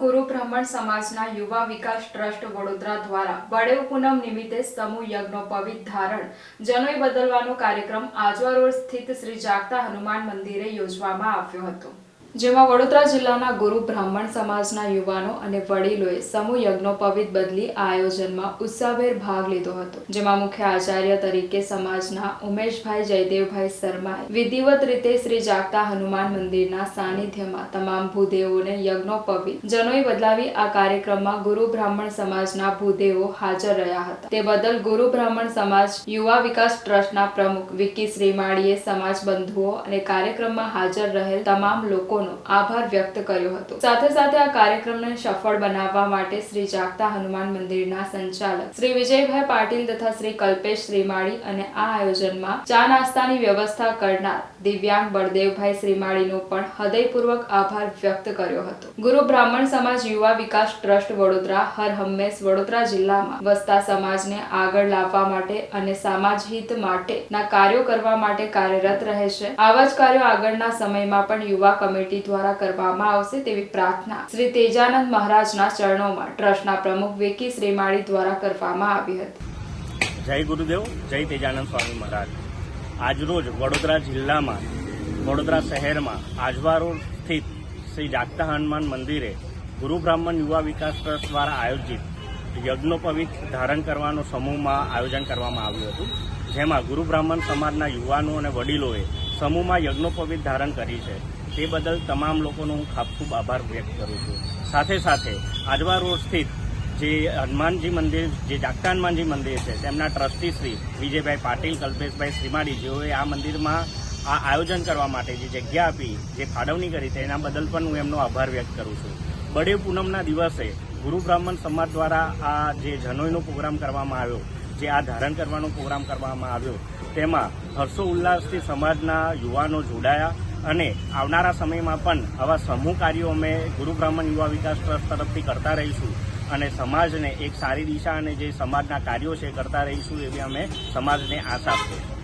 બ્રાહ્મણ સમાજના યુવા વિકાસ ટ્રસ્ટ વડોદરા દ્વારા બળેવ પૂનમ નિમિત્તે સમૂહ યજ્ઞો પવિત્ર ધારણ, જનોઈ બદલવાનો કાર્યક્રમ આજવા રોડ સ્થિત શ્રી જાગતા હનુમાન મંદિરે યોજવામાં આવ્યો હતો. જેમાં વડોદરા જિલ્લાના ગુરુ બ્રાહ્મણ સમાજના યુવાનો અને વડીલોએ સમૂહ યજ્ઞો પવિત બદલી આ આયોજનમાં ઉત્સાહભેર ભાગ લીધો હતો. જેમાં મુખ્ય આચાર્ય તરીકે સમાજના ઉમેશભાઈ જયદેવભાઈ શર્માએ વિધિવત રીતે શ્રી જાગતા હનુમાન મંદિરના સાનિધ્યમાં તમામ ભૂદેવોને યજ્ઞો પવિત જનોઈ બદલાવી આ કાર્યક્રમમાં ગુરુ બ્રાહ્મણ સમાજના ભૂદેવો હાજર રહ્યા હતા. તે બદલ ગુરુ બ્રાહ્મણ સમાજ યુવા વિકાસ ટ્રસ્ટના પ્રમુખ વિકી શ્રીમાળીએ સમાજ બંધુઓ અને કાર્યક્રમમાં હાજર રહેલ તમામ લોકોનો આભાર વ્યક્ત કર્યો હતો. સાથે સાથે આ કાર્યક્રમને સફળ બનાવવા માટે શ્રી જાગતા હનુમાન મંદિરના સંચાલક શ્રી વિજયભાઈ પાટીલ તથા શ્રી કલ્પેશ શ્રીમાળી અને આ આયોજનમાં ચા નાસ્તાની વ્યવસ્થા કરનાર દિવ્યાંગ બળદેવભાઈ શ્રીમાળીનો પણ હૃદયપૂર્વક આભાર વ્યક્ત કર્યો હતો. ગુરુ બ્રાહ્મણ સમાજ યુવા વિકાસ ટ્રસ્ટ વડોદરા હર હંમેશ વડોદરા જિલ્લામાં વસતા સમાજને આગળ લાવવા માટે અને સમાજ હિત માટેના કાર્યો કરવા માટે કાર્યરત રહે છે. આવા જ કાર્યો આગળના સમયમાં પણ યુવા કમિટી દ્વારા કરવામાં આવશે તેવી પ્રાર્થના શ્રી તેજાનંદ મહારાજના ચરણોમાં ટ્રસ્ટના પ્રમુખ વેકી શ્રીમાળી દ્વારા કરવામાં આવી હતી. જય ગુરુદેવ, જય તેજાનંદ સ્વામી મહારાજ. આજરોજ વડોદરા જિલ્લામાં, વડોદરા શહેરમાં, આજવા રોડ સ્થિત શ્રી જાગતા હનુમાન મંદિરે ગુરુ બ્રાહ્મણ યુવા વિકાસ ટ્રસ્ટ દ્વારા આયોજિત યજ્ઞોપવિત ધારણ કરવાનો સમૂહમાં આયોજન કરવામાં આવ્યું હતું. જેમાં ગુરુ બ્રાહ્મણ સમાજના યુવાનો અને વડીલોએ સમૂહમાં યજ્ઞોપવિત ધારણ કરી છે. તે બદલ તમામ લોકોનો હું ખૂબ ખૂબ આભાર વ્યક્ત કરું છું. સાથે સાથે આજવા રોડ સ્થિત જે હનુમાનજી મંદિર, જે જાગતા હનુમાનજી મંદિર છે, તેમના ટ્રસ્ટી શ્રી વિજયભાઈ પાટીલ, કલ્પેશભાઈ શ્રીમાળી જેઓએ આ મંદિરમાં આ આયોજન કરવા માટે જે જગ્યા આપી, જે ફાળવણી કરી એના બદલ પણ હું એમનો આભાર વ્યક્ત કરું છું. બડે પૂનમના દિવસે ગુરુ બ્રાહ્મણ સમાજ દ્વારા આ જે જનોઈનો પ્રોગ્રામ કરવામાં આવ્યો, જે આ ધારણ કરવાનો પ્રોગ્રામ કરવામાં આવ્યો, તેમાં હર્ષો ઉલ્લાસથી સમાજના યુવાનો જોડાયા અને આવનારા સમયમાં પણ આવા સમૂહ કાર્યો અમે ગુરુ બ્રાહ્મણ યુવા વિકાસ ટ્રસ્ટ તરફથી કરતા રહીશું અને સમાજને એક સારી દિશા અને જે સમાજના કાર્યો છે કરતા રહીશું એવી અમે સમાજને આશા આપીએ